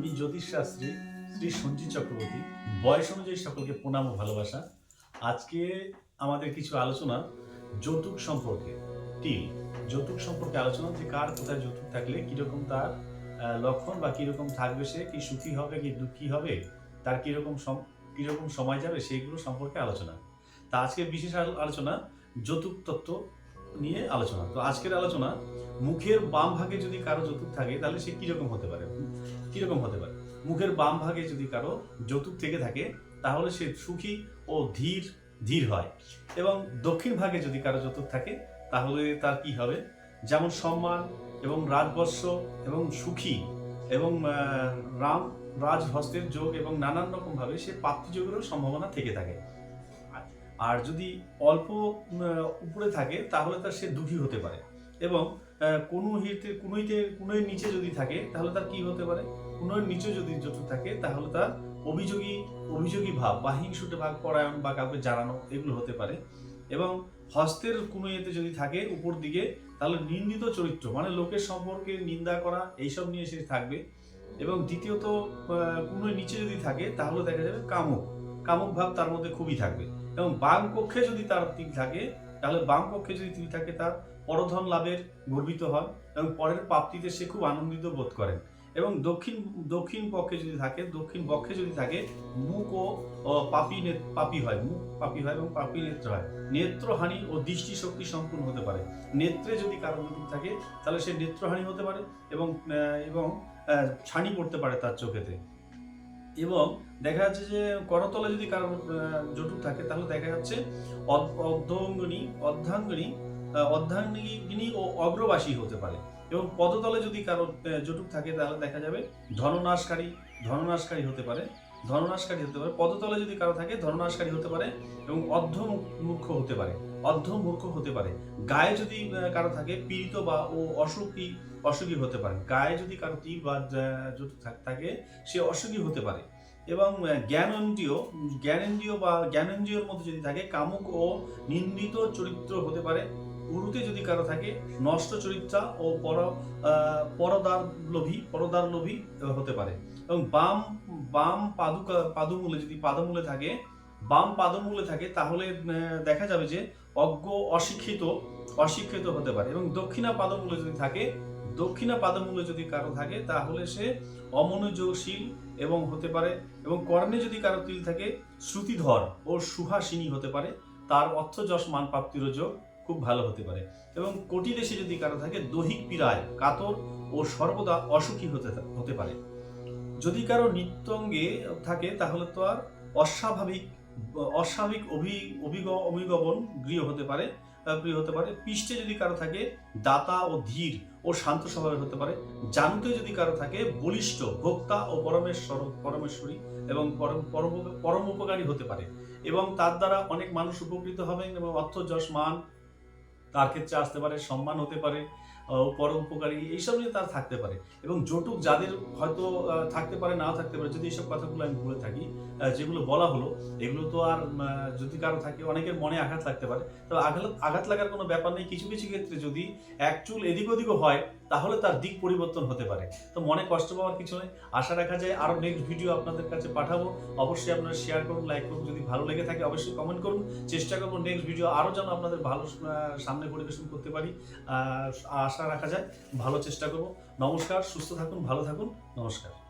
আমি জ্যোতিষশাস্ত্রী শ্রী সঞ্জিত চক্রবর্তী। বয়স অনুযায়ী সকলকে প্রণাম ও ভালোবাসা। আজকে আমাদের কিছু আলোচনা যৌতুক সম্পর্কে। টিল যৌতুক সম্পর্কে আলোচনা যে কার কোথায় যৌতুক থাকলে কীরকম তার লক্ষণ বা কীরকম থাকবে সে, কি সুখী হবে, কি দুঃখী হবে, তার কীরকম কীরকম সময় যাবে, সেইগুলো সম্পর্কে আলোচনা। তা আজকে বিশেষ আলো- আলোচনা যৌতুক তত্ত্ব নিয়ে আলোচনা। তো আজকের আলোচনা, মুখের বাম ভাগে যদি কারও যৌতুক থাকে, তাহলে সে কীরকম হতে পারে? কীরকম হতে পারে? মুখের বাম ভাগে যদি কারও যৌতুক থেকে থাকে, তাহলে সে সুখী ও ধীর ধীর হয়। এবং দক্ষিণ ভাগে যদি কারও যৌতুক থাকে, তাহলে তার কি হবে? যেমন সম্মান এবং রাজবর্ষ এবং সুখী এবং রাম, রাজহস্তের যোগ এবং নানান রকম ভাবে সে প্রাপ্তিযোগেরও সম্ভাবনা থেকে থাকে। আর- যদি অল্প উপরে থাকে, তাহলে তার সে দুঃখী হতে পারে। এবং কোনো হিতে কোনোইতে কোনোই নিচে যদি থাকে, তাহলে তার কি হতে পারে? কোনোর নিচে যদি যৌতুক থাকে, তাহলে তার অভিযোগী অভিযোগী ভাব, বা হিংসুটে ভাগ, পরায়ণ বা কাউকে জানানো, এগুলো হতে পারে। এবং হস্তের কোনো ইয়েতে যদি থাকে, উপর দিকে, তাহলে নিন্দিত চরিত্র মানে লোকের সম্পর্কে নিন্দা করা, এইসব নিয়ে সে থাকবে। এবং দ্বিতীয়ত কোনো নিচে যদি থাকে, তাহলে দেখা যাবে কামুক। কামুক ভাব তার মধ্যে খুবই থাকবে। এবং বাম কক্ষে যদি তার তিল থাকে, তাহলে বাম কক্ষে যদি তিল থাকে, তার পরধন লাভের গর্বিত হন এবং পরের প্রাপ্তিতে সে খুব আনন্দিত বোধ করেন। এবং দক্ষিণ দক্ষিণ পক্ষে যদি থাকে, দক্ষিণ পক্ষে যদি থাকে, মুখ ও পাপি পাপি হয়, মুখ পাপি হয় এবং পাপি নেত্র হয়। নেত্রহানি ও দৃষ্টিশক্তি সম্পূর্ণ হতে পারে। নেত্রে যদি কারও যৌতুক থাকে, তাহলে সে নেত্রহানি হতে পারে এবং এবং ছানি পড়তে পারে তার চোখেতে। এবং দেখা যাচ্ছে যে করতলে যদি কারও জটুক থাকে, তাহলে দেখা যাচ্ছে অর্ধাঙ্গিনী অর্ধাঙ্গিনী অর্ধাঙ্গিনী ও অগ্রবাসী হতে পারে। এবং পদতলে যদি কারও জটুক থাকে, তাহলে দেখা যাবে ধননাশকারী ধননাশকারী হতে পারে, ধননাশকারী হতে পারে। পদতলে যদি কারও থাকে, ধননাশকারী হতে পারে এবং অর্ধমূর্খ হতে পারে অর্ধমূর্খ হতে পারে। গায়ে যদি কারও থাকে, পীড়িত বা ও অসুখী অসুখী হতে পারে। গায়ে যদি কারও তীর বা জটুক থাকে, সে অসুখী হতে পারে। এবং জ্ঞানেন্দ্রিয় জ্ঞানেন্দ্রিয় বা জ্ঞানেন্দ্রিয়র মধ্যে যদি থাকে, কামুক ও নিন্দিত চরিত্র হতে পারে। উরুতে যদি কারও থাকে, নষ্ট চরিত্রা ও পর পরদার লোভী পরদার লোভী হতে পারে। এবং বাম বাম পাদুকা, পাদুমূলে যদি পাদমূলে থাকে, বাম পাদমূলে থাকে, তাহলে দেখা যাবে যে অজ্ঞ অশিক্ষিত অশিক্ষিত হতে পারে। এবং দক্ষিণা পাদমূলে যদি থাকে দক্ষিণা পাদমূলে যদি কারও থাকে, তাহলে সে অমনোযোগশীল এবং হতে পারে, এবং কর্ণে যদি কারও তিল থাকে, শ্রুতিধর ও সুহাসিনী হতে পারে, তার অর্থ যশ মান প্রাপ্তির যোগ খুব ভালো হতে পারে। এবং কোটি দেশে যদি কারও থাকে, দৈহিক পীড়ায় কাতর ও সর্বদা অসুখী হতে হতে পারে। যদি কারও নিত্যঙ্গে থাকে, তাহলে তো আর অস্বাভাবিক অস্বাভাবিক অভি, অভিগ, অভিগমন গৃহ হতে পারে। প্রিয় হতে পারে। পৃষ্ঠে যদি কারও থাকে, দাতা ও ধীর ও শান্ত স্বভাবের হতে পারে। জানতে যদি কারও থাকে, বলিষ্ঠ, ভোক্তা ও পরমেশ্বর, পরমেশ্বরী এবং পরম পরম উপকারী হতে পারে। এবং তার দ্বারা অনেক মানুষ উপকৃত হবেন এবং অর্থ, যশ, মান, তার ক্ষেত্রে আসতে পারে, সম্মান হতে পারে। আহ, পর উপকারী এইসব নিয়ে তার থাকতে পারে। এবং জটুক যাদের হয়তো থাকতে পারে নাও থাকতে পারে যদি এইসব কথাগুলো আমি বলে থাকি যেগুলো বলা হলো এগুলো তো আর যদি কারও থাকে অনেকের মনে আঘাত লাগতে পারে। তবে আঘাত আঘাত লাগার কোনো ব্যাপার নেই। কিছু কিছু ক্ষেত্রে যদি এক চুল এদিক ওদিকও হয় তাহলে তার দিক পরিবর্তন হতে পারে। তো মনে কষ্ট পাওয়ার কিছু নেই। আশা রাখা যায় আরও নেক্সট ভিডিও আপনাদের কাছে পাঠাবো। অবশ্যই আপনারা শেয়ার করুন লাইক করুন যদি ভালো লেগে থাকে অবশ্যই কমেন্ট করুন। চেষ্টা করব নেক্সট ভিডিও আরও যেন আপনাদের ভালো সামনে পরিবেশন করতে পারি। আহ, আশা রাখা যায়। ভালো চেষ্টা করব। নমস্কার সুস্থ থাকুন ভালো থাকুন। নমস্কার।